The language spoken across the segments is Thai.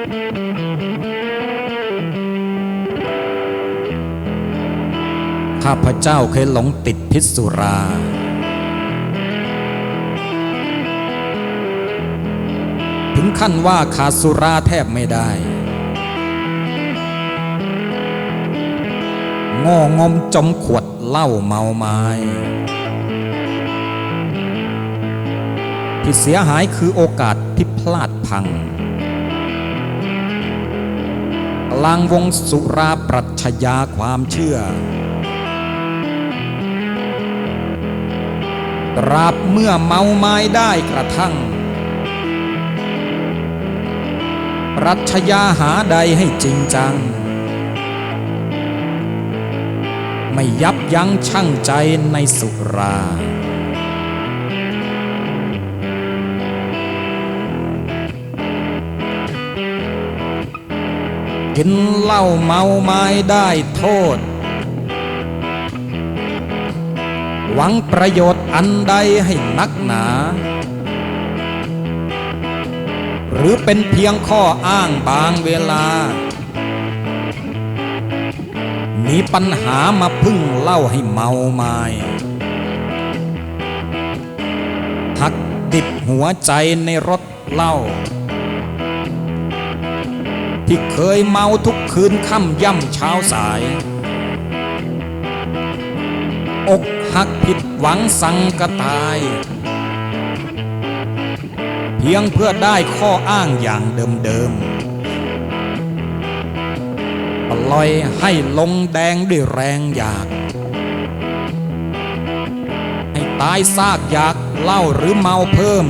ข้าพเจ้าเคยหลงติดพิษสุรา ถึงขั้นว่าขาสุราแทบไม่ได้ งองมจมขวดเหล้าเมาไม้ที่เสียหายคือโอกาสที่พลาดพัง ลางวงสุราปรัชญาความเชื่อ ตราบเมื่อเมาไม้ได้กระทั่ง ปรัชญาหาใดให้จริงจัง ไม่ยับยั้งชั่งใจในสุรา กินเหล้าเมาไม้ได้โทษ หวังประโยชน์อันใดให้นักหนา หรือเป็นเพียงข้ออ้างบางเวลา มีปัญหามาพึ่งเล่าให้เมาไม้หักดิบหัวใจในรถเหล้า ที่เคยเมาทุกคืนค่ำย่ำเช้าสาย อกหักผิดหวังสังกตาย เพียงเพื่อได้ข้ออ้างอย่างเดิมๆปล่อยให้ลงแดงด้วยแรงอยาก ให้ตายซากอยากเล่าหรือเมาเพิ่ม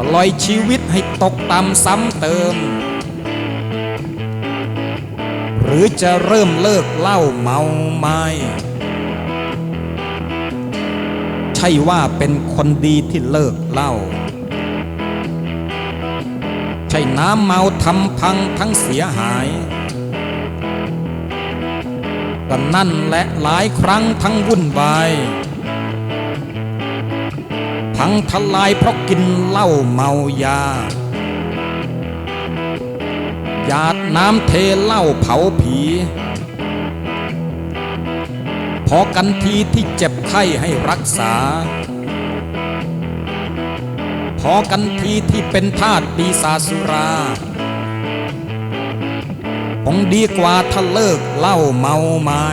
ปล่อยชีวิต ให้ตกต่ำซ้ำเติม หรือจะเริ่มเลิกเหล้าเมาไม้ใช่ว่าเป็นคนดีที่เลิกเหล้าใช่น้ำเมาทำพังทั้งเสียหายก็นั่นและหลายครั้งทั้งวุ่นวาย พังทลายเพราะกินเหล้าเมายา หยาดน้ำเทเหล้าเผาผี พอกันทีที่เจ็บไข้ให้รักษา พอกันทีที่เป็นทาสปีศาจสุราคงดีกว่าถ้าเลิกเหล้าเมาไม้